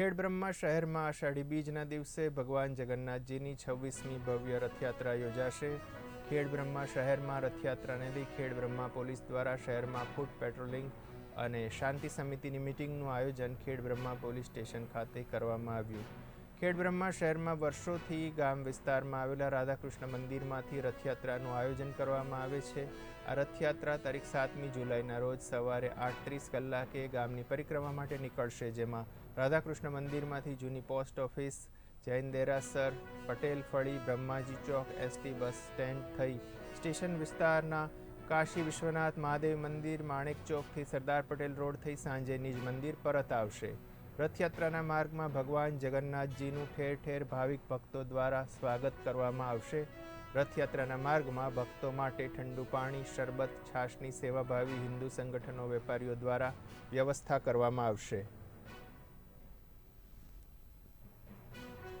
ખેડબ્રહ્મા શહેરમાં આષાઢી બીજના દિવસે ભગવાન જગન્નાથજીની છવ્વીસમી ભવ્ય રથયાત્રા યોજાશે. ખેડબ્રહ્મા શહેરમાં રથયાત્રાને લઈ ખેડબ્રહ્મા પોલીસ દ્વારા શહેરમાં ફૂટ પેટ્રોલિંગ અને શાંતિ સમિતિની મિટિંગનું આયોજન ખેડબ્રહ્મા પોલીસ સ્ટેશન ખાતે કરવામાં આવ્યું. ખેડબ્રહ્મા શહેરમાં વર્ષોથી ગામ વિસ્તારમાં આવેલા રાધાકૃષ્ણ મંદિરમાંથી રથયાત્રાનું આયોજન કરવામાં આવે છે. આ રથયાત્રા તારીખ સાતમી જુલાઈના રોજ સવારે આઠ ત્રીસ કલાકે ગામની પરિક્રમા માટે નીકળશે, જેમાં રાધાકૃષ્ણ મંદિરમાંથી જૂની પોસ્ટ ઓફિસ, જૈન દેરાસર, પટેલ ફળી, બ્રહ્માજી ચોક, એસટી બસ સ્ટેન્ડ થઈ સ્ટેશન વિસ્તારના કાશી વિશ્વનાથ મહાદેવ મંદિર, માણેક ચોકથી સરદાર પટેલ રોડ થઈ સાંજે નિજ મંદિર પરત આવશે. રથયાત્રાના માર્ગમાં ભગવાન જગન્નાથજીનું ઠેર ઠેર ભાવિક ભક્તો દ્વારા સ્વાગત કરવામાં આવશે. રથયાત્રાના માર્ગમાં ભક્તો માટે ઠંડુ પાણી, શરબત, છાશની સેવાભાવી હિન્દુ સંગઠનો, વેપારીઓ દ્વારા વ્યવસ્થા કરવામાં આવશે.